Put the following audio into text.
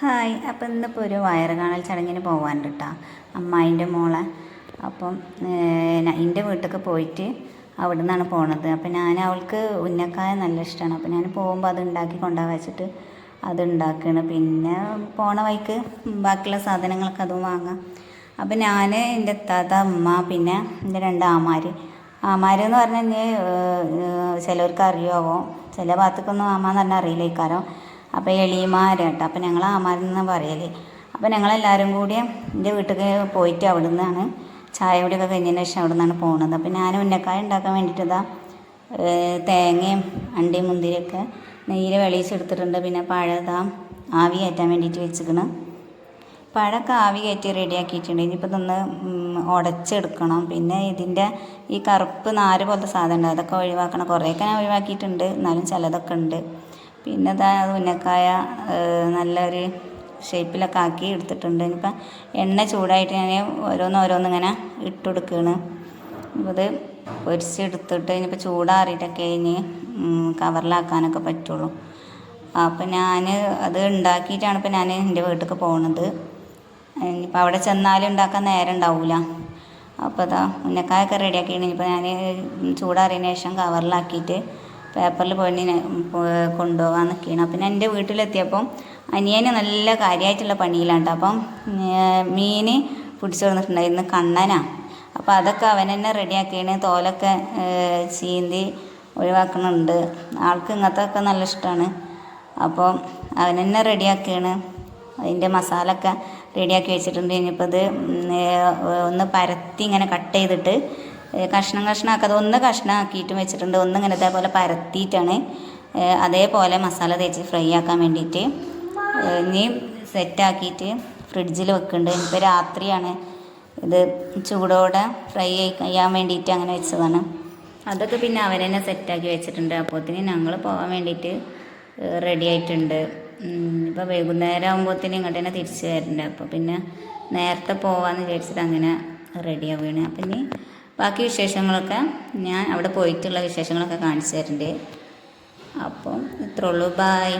Hi. അപ്പം ഇന്നിപ്പോൾ ഒരു വയറ് കാണൽ ചടങ്ങിന് പോകാനുണ്ട് കേട്ടോ അമ്മായിന്റെ മോളെ. അപ്പം എന്റെ വീട്ടിലേക്ക് പോയിട്ട് അവിടെ നിന്നാണ് പോണത്. അപ്പം ഞാൻ അവൾക്ക് ഉന്നക്കായ നല്ല ഇഷ്ടമാണ് അപ്പം ഞാൻ പോകുമ്പോൾ അത് ഉണ്ടാക്കി കൊണ്ടുപോകാൻ വെച്ചിട്ട് അത് ഉണ്ടാക്കുകയാണ് പിന്നെ പോണ വഴിക്ക് ബാക്കിയുള്ള സാധനങ്ങളൊക്കെ അതും വാങ്ങാം. അപ്പം ഞാൻ എന്റെ താത്ത അമ്മ പിന്നെ എന്റെ രണ്ട് ആമാർ ആമാർ എന്ന് പറഞ്ഞു കഴിഞ്ഞാൽ ചിലവർക്ക് അറിയാവോ? ചില ഭാഗത്തേക്കൊന്നും ആമാന്ന് പറഞ്ഞാൽ അറിയില്ല. ഇക്കാരം അപ്പോൾ എളിയമാരാട്ടോ. അപ്പോൾ ഞങ്ങൾ ആമാരെന്ന് പറയൽ അപ്പോൾ ഞങ്ങളെല്ലാവരും കൂടി എന്റെ വീട്ടിൽ പോയിട്ട് അവിടെ നിന്നാണ് ചായ കുടിയൊക്കെ കഴിഞ്ഞതിന് ശേഷം അവിടെ നിന്നാണ് പോകുന്നത് അപ്പോൾ ഞാൻ ഉന്നക്കായ ഉണ്ടാക്കാൻ വേണ്ടിയിട്ട് തേങ്ങയും അണ്ടിയും മുന്തിരിയൊക്കെ നെയ്യിൽ വെളിയിച്ചെടുത്തിട്ടുണ്ട്. പിന്നെ പഴതാ ആവി കയറ്റാൻ വേണ്ടിയിട്ട് വെച്ചിരിക്കണം. പഴമൊക്കെ ആവി കയറ്റി റെഡിയാക്കിയിട്ടുണ്ട്. ഇനിയിപ്പോൾ ഇതൊന്ന് ഉടച്ചെടുക്കണം. പിന്നെ ഇതിന്റെ ഈ കറുപ്പ് നാര് പോലത്തെ സാധനം ഉണ്ട് അതൊക്കെ ഒഴിവാക്കണം. കുറേയൊക്കെ ഞാൻ ഒഴിവാക്കിയിട്ടുണ്ട്. എന്നാലും ചിലതൊക്കെ ഉണ്ട്. പിന്നെ ഇതാ ഉന്നക്കായ നല്ലൊരു ഷേപ്പിലൊക്കെ ആക്കി എടുത്തിട്ടുണ്ട്. ഇനിയിപ്പം എണ്ണ ചൂടായിട്ട് ഞാൻ ഓരോന്ന് ഓരോന്ന് ഇങ്ങനെ ഇട്ട് കൊടുക്കുകയാണ് അപ്പോൾ ഇത് പൊരിച്ചെടുത്തിട്ട് ഇനിയിപ്പോൾ ചൂടാറിയിട്ടൊക്കെ ഇനി കവറിലാക്കാനൊക്കെ പറ്റുള്ളൂ. അപ്പം ഞാൻ അത് ഉണ്ടാക്കിയിട്ടാണ് ഇപ്പം ഞാൻ എന്റെ വീട്ടിലേക്ക് പോകുന്നത് ഇനിയിപ്പോൾ അവിടെ ചെന്നാലും ഉണ്ടാക്കാൻ നേരം ഉണ്ടാവില്ല അപ്പോൾ അതാ ഉന്നക്കായൊക്കെ റെഡിയാക്കി ഇനിയിപ്പോൾ ഞാൻ ചൂടാറിയതിന് ശേഷം കവറിലാക്കിയിട്ട് പേപ്പറിൽ പോയി കൊണ്ടുപോകാൻ നിൽക്കുകയാണ് പിന്നെ എന്റെ വീട്ടിലെത്തിയപ്പം അനിയന് നല്ല കാര്യമായിട്ടുള്ള പണിയിലാണ് അപ്പം മീൻ പിടിച്ചു വന്നിട്ടുണ്ടായിരുന്നു കണ്ണന. അപ്പോൾ അതൊക്കെ അവൻ തന്നെ റെഡിയാക്കിയാണ്. തോലൊക്കെ ചീന്തി ഒഴിവാക്കണുണ്ട് ആൾക്ക് ഇങ്ങനത്തെ ഒക്കെ നല്ല ഇഷ്ടമാണ് അപ്പോൾ അവൻ തന്നെ റെഡിയാക്കിയാണ്. അതിന്റെ മസാല ഒക്കെ റെഡിയാക്കി വെച്ചിട്ടുണ്ട്. ഇനിയിപ്പോൾ ഇത് ഒന്ന് പരത്തി ഇങ്ങനെ കട്ട് ചെയ്തിട്ട് കഷ്ണം കഷ്ണമാക്കാതെ ഒന്ന് കഷ്ണമാക്കിയിട്ടും വെച്ചിട്ടുണ്ട്. ഒന്ന് ഇങ്ങനെ ഇതേപോലെ പരത്തിയിട്ടാണ്. അതേപോലെ മസാല തേച്ച് ഫ്രൈ ആക്കാൻ വേണ്ടിയിട്ട്. ഇനി സെറ്റാക്കിയിട്ട് ഫ്രിഡ്ജിൽ വെക്കുന്നുണ്ട് ഇപ്പോൾ രാത്രിയാണ് ഇത് ചൂടോടെ ഫ്രൈ ചെയ്യാൻ വേണ്ടിയിട്ട് അങ്ങനെ വെച്ചതാണ്. അതൊക്കെ പിന്നെ അവൻ തന്നെ സെറ്റാക്കി വെച്ചിട്ടുണ്ട്. അപ്പോഴത്തേന് ഞങ്ങൾ പോകാൻ വേണ്ടിയിട്ട് റെഡി ആയിട്ടുണ്ട്. ഇപ്പോൾ വൈകുന്നേരം ആകുമ്പോഴത്തേന് ഇങ്ങോട്ട് തന്നെ തിരിച്ചു വരുന്നുണ്ട് അപ്പോൾ പിന്നെ നേരത്തെ പോകാമെന്ന് വിചാരിച്ചിട്ട് അങ്ങനെ റെഡി ആവുകയാണ്. അപ്പം ഇനി ബാക്കി വിശേഷങ്ങളൊക്കെ ഞാൻ അവിടെ പോയിട്ടുള്ള വിശേഷങ്ങളൊക്കെ കാണിച്ചു തരുന്നുണ്ട് അപ്പം ഇത്രേ ഉള്ളൂ. ബായ്